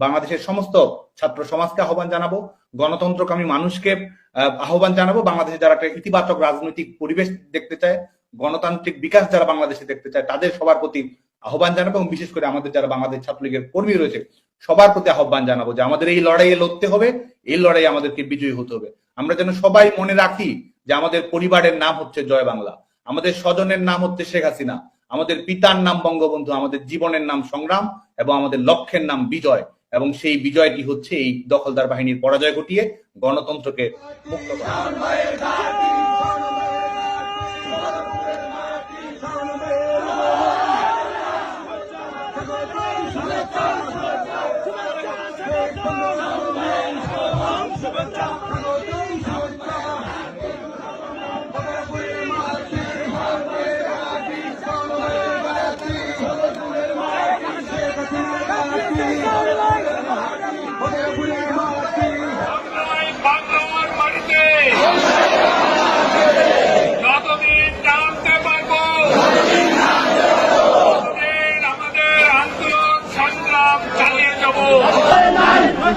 বাংলাদেশের সমস্ত ছাত্র সমাজকে আহ্বান জানাব গণতন্ত্রকামী মানুষকে আহ, আহ্বান জানাব বাংলাদেশে যারা একটা ইতিবাচক রাজনৈতিক পরিবেশ দেখতে চায় গণতান্ত্রিক বিকাশ যারা বাংলাদেশে দেখতে চায় তাদের সবার প্রতি আহ্বান জানাব এবং বিশেষ করে আমাদের যারা বাংলাদেশ ছাত্রলীগের কর্মী রয়েছে সবার প্রতি আহ্বান জানাব যে আমাদের এই লড়াইয়ে লড়তে হবে এই লড়াই আমাদেরকে বিজয়ী হতে হবে। আমরা যেন সবাই মনে রাখি যে আমাদের পরিবারের নাম হচ্ছে জয় বাংলা আমাদের স্বজনের নাম হচ্ছে শেখ হাসিনা আমাদের পিতার নাম বঙ্গবন্ধু আমাদের জীবনের নাম সংগ্রাম এবং আমাদের লক্ষ্যের নাম বিজয়। এবং সেই বিজয়টি হচ্ছে এই দখলদার বাহিনীর পরাজয় ঘটিয়ে গণতন্ত্রকে মুক্ত করা।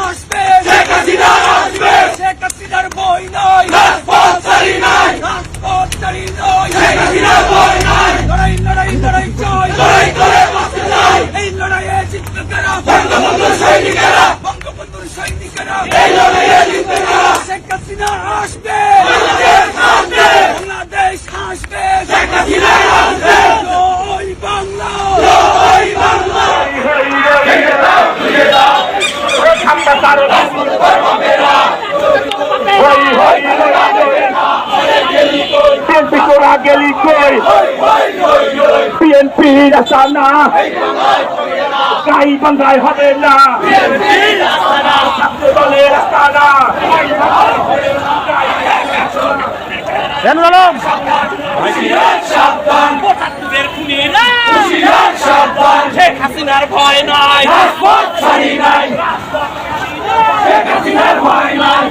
আসবে শেখ হাসিনা আসবে শেখ হাসিনার বই নয় রাজপথ চালি নাই রাজপথ চালি নয় শেখ হাসিনার বই নাই লড়াই লড়াই লড়াই জয় লড়াই করে বাঁচতে চাই এই লড়াইয়ে জিতবে কারা বঙ্গবন্ধুর সৈনিকেরা বঙ্গবন্ধুর সৈনিকেরা এই লড়াইয়ে জিতবে কারা শেখ হাসিনা আসবে বাংলাদেশ আসবে বাংলাদেশ আসবে শেখ হাসিনা আসবে জয় বাংলা জয় বাংলা বিএনপি তোরা গেলি কই বিএনপি আসানা গাই বাংলায় হবে না। দলের আস্তানা শেখ হাসিনার ভয় নাই রাজপথ ছাড়ি নাই শেখ হাসিনার ভয় নাই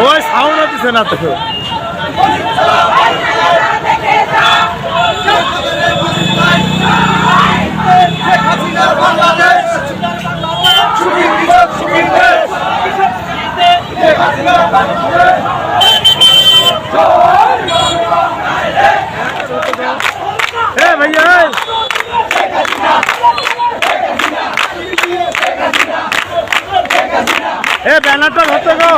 ওই সাউন্ড হচ্ছে না তো ব্যানারটা ধরতে গো